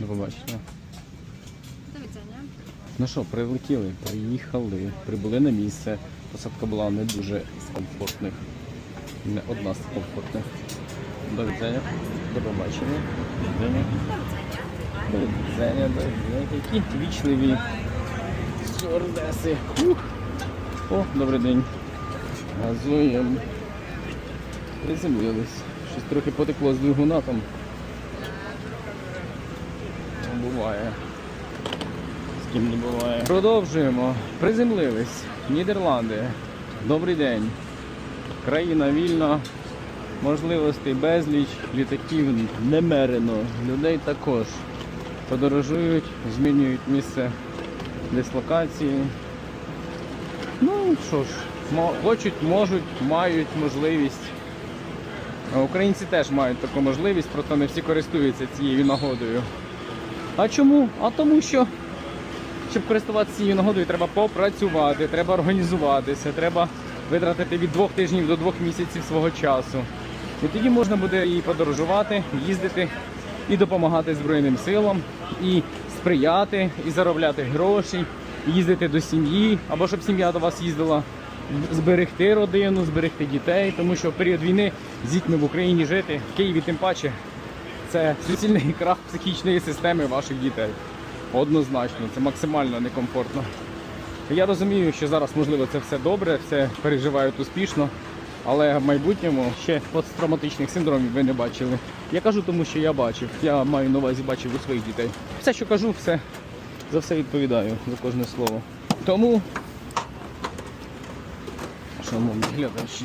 До побачення. До. Ну що, прилетіли, приїхали, прибули на місце. Посадка була не дуже з комфортних. Не одна з комфортних. До відзення. До побачення. До відзення. До відзення, до відзення. Які вічливі стюардеси. Ух. О, добрий день. Газуємо. Приземлились. Щось трохи потекло з двигуна там. Ну, Буває. З ким не буває. Продовжуємо. Приземлились. Нідерланди. Добрий день. Країна вільна. Можливостей безліч. Літаків немерено. Людей також. Подорожують, змінюють місце дислокації. Ну що ж, хочуть, можуть, мають можливість. Українці теж мають таку можливість, просто не всі користуються цією нагодою. А чому? А тому що щоб користуватися цією нагодою, треба попрацювати, треба організуватися, треба витратити від двох тижнів до двох місяців свого часу. І тоді можна буде і подорожувати, їздити, і допомагати Збройним силам, і сприяти, і заробляти гроші, і їздити до сім'ї, або щоб сім'я до вас їздила, зберегти родину, зберегти дітей, тому що в період війни з дітьми в Україні жити, в Києві тим паче, це суцільний крах психічної системи ваших дітей. Однозначно, це максимально некомфортно. Я розумію, що зараз, можливо, це все добре, все переживають успішно, але в майбутньому ще посттравматичних синдромів ви не бачили. Я кажу, тому що я бачив. Я маю на увазі бачив у своїх дітей. Все, що кажу, все за все відповідаю за кожне слово. Тому, шановні глядачі,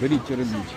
беріть і робіть.